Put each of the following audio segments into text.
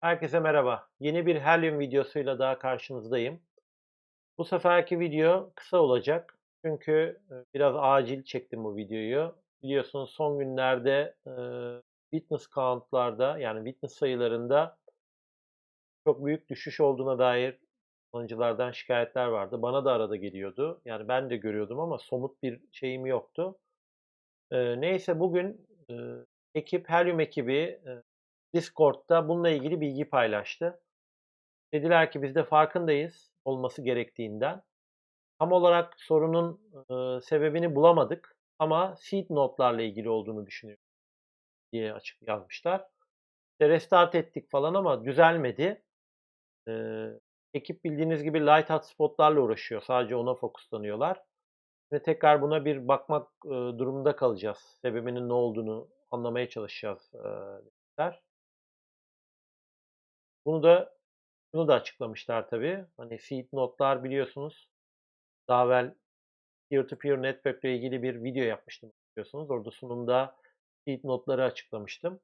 Herkese merhaba. Yeni bir Helium videosuyla daha karşınızdayım. Bu seferki video kısa olacak. Çünkü e, biraz acil çektim bu videoyu. Biliyorsunuz son günlerde e, witness count'larda yani witness sayılarında çok büyük düşüş olduğuna dair kullanıcılardan şikayetler vardı. Bana da arada geliyordu. Yani ben de görüyordum ama somut bir şeyim yoktu. E, neyse bugün e, ekip, Helium ekibi Discord'da bununla ilgili bilgi paylaştı. Dediler ki biz de farkındayız olması gerektiğinden. Tam olarak sorunun e, sebebini bulamadık ama seed notlarla ilgili olduğunu düşünüyoruz diye açık yazmışlar. İşte restart ettik falan ama düzelmedi. E, ekip bildiğiniz gibi light hotspotlarla uğraşıyor. Sadece ona fokuslanıyorlar. Ve tekrar buna bir bakmak e, durumunda kalacağız. Sebebinin ne olduğunu anlamaya çalışacağız e, dediler. Bunu da bunu da açıklamışlar tabii. Hani seed notlar biliyorsunuz. Daha evvel peer-to-peer network ile ilgili bir video yapmıştım biliyorsunuz. Orada sunumda seed notları açıklamıştım.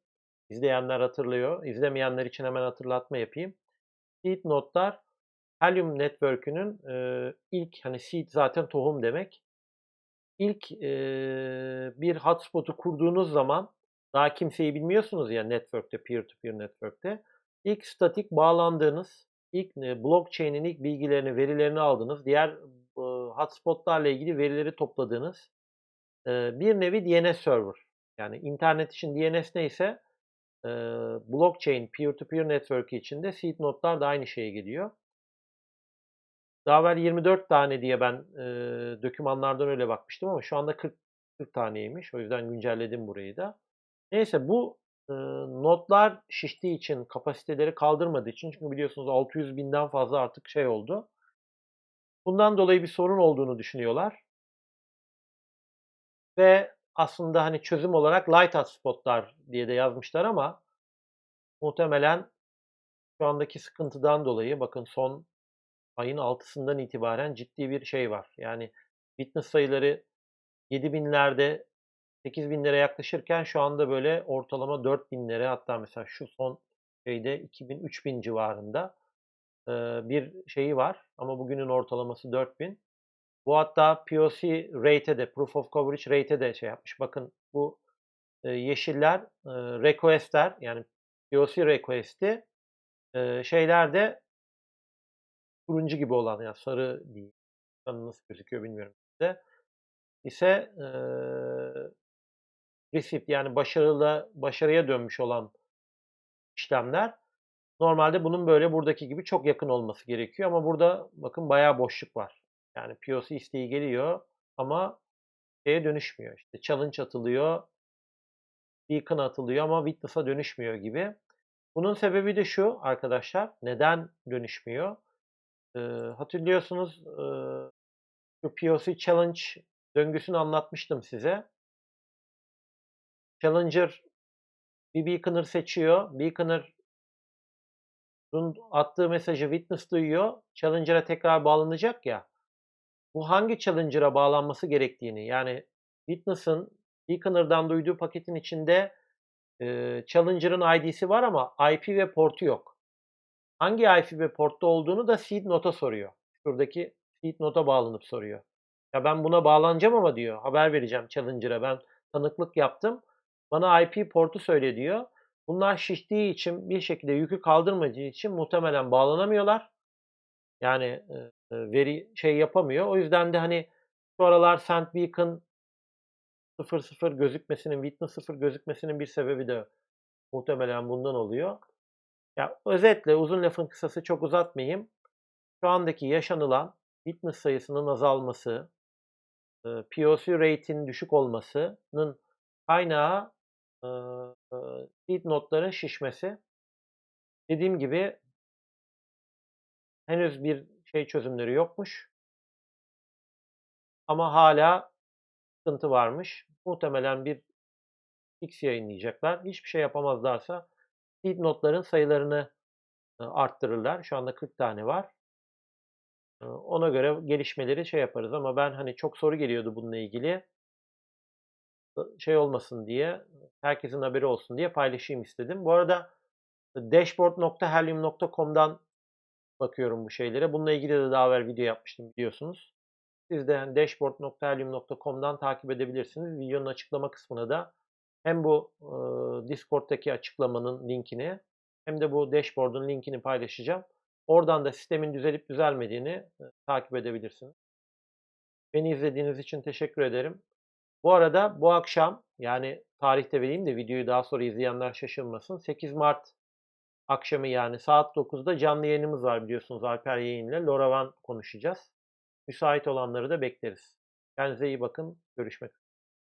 İzleyenler hatırlıyor. İzlemeyenler için hemen hatırlatma yapayım. Seed notlar Helium Network'ünün e, ilk hani seed zaten tohum demek. İlk e, bir hotspot'u kurduğunuz zaman daha kimseyi bilmiyorsunuz ya network'te, peer-to-peer network'te ilk statik bağlandığınız, ilk blockchain'in ilk bilgilerini, verilerini aldığınız, diğer hotspotlarla ilgili verileri topladığınız bir nevi DNS server. Yani internet için DNS neyse blockchain, peer-to-peer network için de seed notlar da aynı şeye geliyor. Daha evvel 24 tane diye ben e, dokümanlardan öyle bakmıştım ama şu anda 40, 40 taneymiş. O yüzden güncelledim burayı da. Neyse bu notlar şiştiği için, kapasiteleri kaldırmadığı için çünkü biliyorsunuz 600 binden fazla artık şey oldu. Bundan dolayı bir sorun olduğunu düşünüyorlar. Ve aslında hani çözüm olarak light hotspotlar diye de yazmışlar ama muhtemelen şu andaki sıkıntıdan dolayı bakın son ayın 6'sından itibaren ciddi bir şey var. Yani witness sayıları 7000'lerde 8 binlere yaklaşırken şu anda böyle ortalama 4 binlere hatta mesela şu son şeyde 2000-3000 civarında bir şeyi var. Ama bugünün ortalaması 4000. Bu hatta POC rate'e de, Proof of Coverage rate'e de şey yapmış. Bakın bu yeşiller request'ler yani POC request'i şeyler de turuncu gibi olan yani sarı değil. Nasıl gözüküyor bilmiyorum size. ise receipt yani başarılı başarıya dönmüş olan işlemler normalde bunun böyle buradaki gibi çok yakın olması gerekiyor ama burada bakın bayağı boşluk var. Yani POC isteği geliyor ama şeye dönüşmüyor. İşte challenge atılıyor, beacon atılıyor ama witness'a dönüşmüyor gibi. Bunun sebebi de şu arkadaşlar. Neden dönüşmüyor? Ee, hatırlıyorsunuz e, şu POC challenge döngüsünü anlatmıştım size. Challenger bir beaconer seçiyor. Beaconer attığı mesajı witness duyuyor. Challenger'a tekrar bağlanacak ya. Bu hangi Challenger'a bağlanması gerektiğini yani witness'ın Beaconer'dan duyduğu paketin içinde e, Challenger'ın ID'si var ama IP ve portu yok. Hangi IP ve portta olduğunu da seed nota soruyor. Şuradaki seed nota bağlanıp soruyor. Ya ben buna bağlanacağım ama diyor. Haber vereceğim Challenger'a. Ben tanıklık yaptım. Bana IP portu söyle diyor. Bunlar şiştiği için bir şekilde yükü kaldırmadığı için muhtemelen bağlanamıyorlar. Yani e, veri şey yapamıyor. O yüzden de hani şu aralar Sand Beacon 00 gözükmesinin, Witness 0 gözükmesinin bir sebebi de muhtemelen bundan oluyor. Ya özetle uzun lafın kısası çok uzatmayayım. Şu andaki yaşanılan Witness sayısının azalması, POC rate'in düşük olmasının kaynağı lead notların şişmesi. Dediğim gibi henüz bir şey çözümleri yokmuş. Ama hala sıkıntı varmış. Muhtemelen bir X yayınlayacaklar. Hiçbir şey yapamazlarsa lead notların sayılarını arttırırlar. Şu anda 40 tane var. Ona göre gelişmeleri şey yaparız ama ben hani çok soru geliyordu bununla ilgili şey olmasın diye, herkesin haberi olsun diye paylaşayım istedim. Bu arada Dashboard.helium.com'dan bakıyorum bu şeylere. Bununla ilgili de daha evvel video yapmıştım biliyorsunuz. Siz de yani dashboard.helium.com'dan takip edebilirsiniz. Videonun açıklama kısmına da hem bu e, Discord'daki açıklamanın linkini hem de bu dashboard'un linkini paylaşacağım. Oradan da sistemin düzelip düzelmediğini e, takip edebilirsiniz. Beni izlediğiniz için teşekkür ederim. Bu arada bu akşam yani tarihte vereyim de videoyu daha sonra izleyenler şaşırmasın. 8 Mart akşamı yani saat 9'da canlı yayınımız var biliyorsunuz Alper Yayın'la. LoRaWAN konuşacağız. Müsait olanları da bekleriz. Kendinize iyi bakın. Görüşmek üzere.